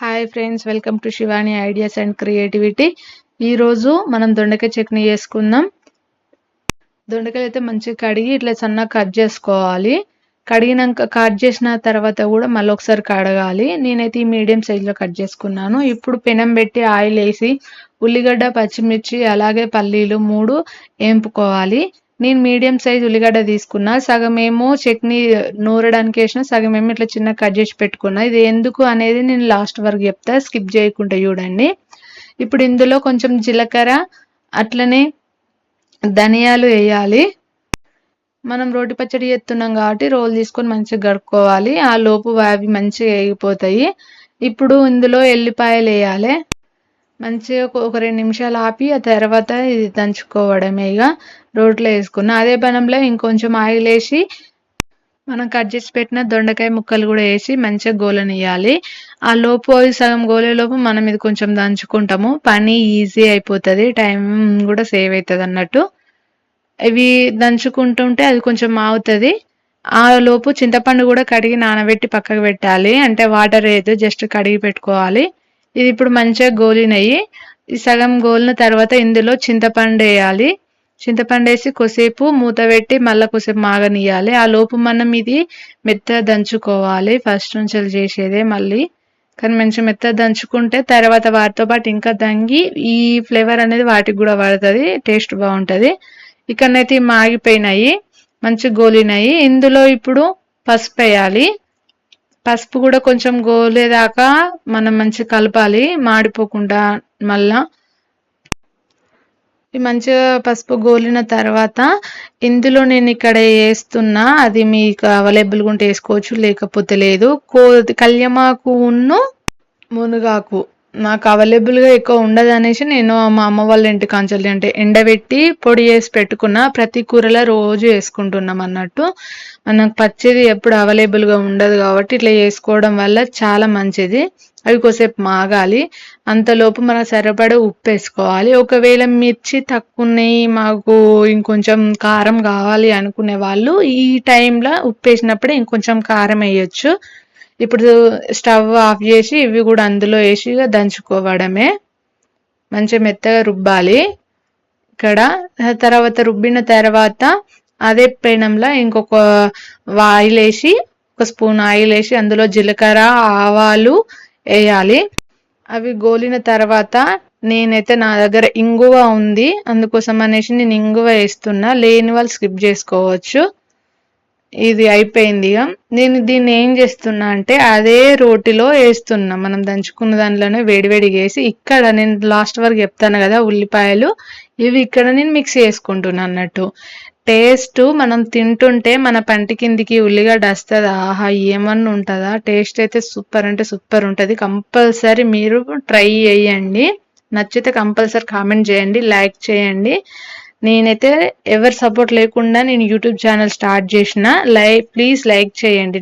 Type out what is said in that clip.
Hi friends welcome to Shivani ideas and creativity ఈరోజు మనం దొండకాయ చట్నీ చేసుకుందాం. దొండకాయలు అయితే మంచిగా కడిగి ఇట్లా సన్నగా కట్ చేసుకోవాలి. కడిగినాక కట్ చేసిన తర్వాత కూడా మళ్ళీ ఒకసారి కడగాలి. నేనైతే ఈ మీడియం సైజులో కట్ చేసుకున్నాను. ఇప్పుడు పెనం పెట్టి ఆయిల్ వేసి ఉల్లిగడ్డ పచ్చిమిర్చి అలాగే పల్లీలు మూడు వేంపుకోవాలి. నేను మీడియం సైజ్ ఉల్లిగడ్డ తీసుకున్నా సగం ఏమో చట్నీ నూరడానికి వేసిన సగం ఏమో ఇట్లా చిన్న కట్ చేసి పెట్టుకున్నా. ఇది ఎందుకు అనేది నేను లాస్ట్ వరకు చెప్తా స్కిప్ చేయకుండా చూడండి. ఇప్పుడు ఇందులో కొంచెం జీలకర్ర అట్లనే ధనియాలు వేయాలి. మనం రోటి పచ్చడి చేస్తున్నాం కాబట్టి రోల్ తీసుకొని మంచిగా గడుపుకోవాలి ఆ లోపు అవి మంచిగా వేగిపోతాయి. ఇప్పుడు ఇందులో ఎల్లిపాయలు వేయాలి. మంచిగా ఒక రెండు నిమిషాలు ఆపి ఆ తర్వాత ఇది దంచుకోవడమే ఇక. రోట్లో వేసుకున్న. అదే పనంలో ఇంకొంచెం ఆయిల్ వేసి మనం కట్ చేసి పెట్టిన దొండకాయ ముక్కలు కూడా వేసి మంచిగా గోలనియాలి ఆ లోపు అవి సగం గోలే లోపు మనం ఇది కొంచెం దంచుకుంటాము. పని ఈజీ అయిపోతుంది. టైం కూడా సేవ్ అవుతుంది అన్నట్టు. ఇవి దంచుకుంటుంటే అది కొంచెం మావుతుంది ఆ లోపు చింతపండు కూడా కడిగి నానబెట్టి పక్కకు పెట్టాలి. అంటే వాటర్ వేయదు జస్ట్ కడిగి పెట్టుకోవాలి. ఇది ఇప్పుడు మంచిగా గోలినయి. ఈ సగం గోలిన తర్వాత ఇందులో చింతపండు వేయాలి. చింతపండు వేసి కొసేపు మూత పెట్టి మళ్ళీ కొసేపు మాగనియాలి ఆ లోపు మనం ఇది మెత్త దంచుకోవాలి. ఫస్ట్ నుంచి చేసేదే మళ్ళీ. కానీ మంచి మెత్త దంచుకుంటే తర్వాత వాటితో పాటు ఇంకా దంగి ఈ ఫ్లేవర్ అనేది వాటికి కూడా పడుతుంది టేస్ట్ బాగుంటుంది. ఇక్కడనైతే మాగిపోయినాయి మంచి గోలినాయి. ఇందులో ఇప్పుడు పసుపు వేయాలి. పసుపు కూడా కొంచెం గోలేదాకా మనం మంచిగా కలపాలి మాడిపోకుండా మళ్ళా. మంచిగా పసుపు గోలిన తర్వాత ఇందులో నేను ఇక్కడ వేస్తున్నా అది మీకు అవైలబుల్గా ఉంటే వేసుకోవచ్చు లేకపోతే లేదు. కో కళ్యమాకు ఉన్ను మునగాకు. నాకు అవైలబుల్గా ఎక్కువ ఉండదు అనేసి నేను మా అమ్మ వాళ్ళ ఇంటి కాంచల్లి అంటే ఎండబెట్టి పొడి చేసి పెట్టుకున్న ప్రతి కూరలో రోజు వేసుకుంటున్నాం అన్నట్టు. మనకు పచ్చిది ఎప్పుడు అవైలబుల్గా ఉండదు కాబట్టి ఇట్లా వేసుకోవడం వల్ల చాలా మంచిది. అవి కొద్దిసేపు మాగాలి. అంతలోపు మనం సరిపడ ఉప్పు వేసుకోవాలి. ఒకవేళ మిర్చి తక్కువ ఉన్నాయి మాకు ఇంకొంచెం కారం కావాలి అనుకునే వాళ్ళు ఈ టైంలో ఉప్పు వేసినప్పుడే ఇంకొంచెం కారం వేయచ్చు. ఇప్పుడు స్టవ్ ఆఫ్ చేసి ఇవి కూడా అందులో వేసి దంచుకోవడమే. మంచిగా మెత్తగా రుబ్బాలి. ఇక్కడ తర్వాత రుబ్బిన తర్వాత అదే పెనంలో ఇంకొక ఆయిల్ వేసి ఒక స్పూన్ ఆయిల్ వేసి అందులో జీలకర్ర ఆవాలు వేయాలి. అవి గోలిన తర్వాత నేనైతే నా దగ్గర ఇంగువ ఉంది. అందుకోసం అనేసి నేను ఇంగువ వేస్తున్నా. లేని వాళ్ళు స్కిప్ చేసుకోవచ్చు. ఇది అయిపోయింది ఇక నేను దీన్ని ఏం చేస్తున్నా అంటే అదే రోటిలో వేస్తున్నా. మనం దంచుకున్న దాంట్లోనే వేడివేడిగా వేసి ఇక్కడ నేను లాస్ట్ వరకు చెప్తాను కదా ఉల్లిపాయలు. ఇవి ఇక్కడ నేను మిక్స్ చేసుకుంటున్నా అన్నట్టు. టేస్ట్ మనం తింటుంటే మన పంటి కిందికి ఉల్లిగడ్డ వస్తుంది? ఆహా ఏమన్నా ఉంటుందా? టేస్ట్ అయితే సూపర్ అంటే సూపర్ ఉంటుంది. కంపల్సరీ మీరు ట్రై చేయండి. నచ్చితే కంపల్సరీ కామెంట్ చేయండి లైక్ చేయండి. నేనైతే ఎవరి సపోర్ట్ లేకుండా నేను యూట్యూబ్ ఛానల్ స్టార్ట్ చేసిన లైక్ ప్లీజ్ లైక్ చేయండి.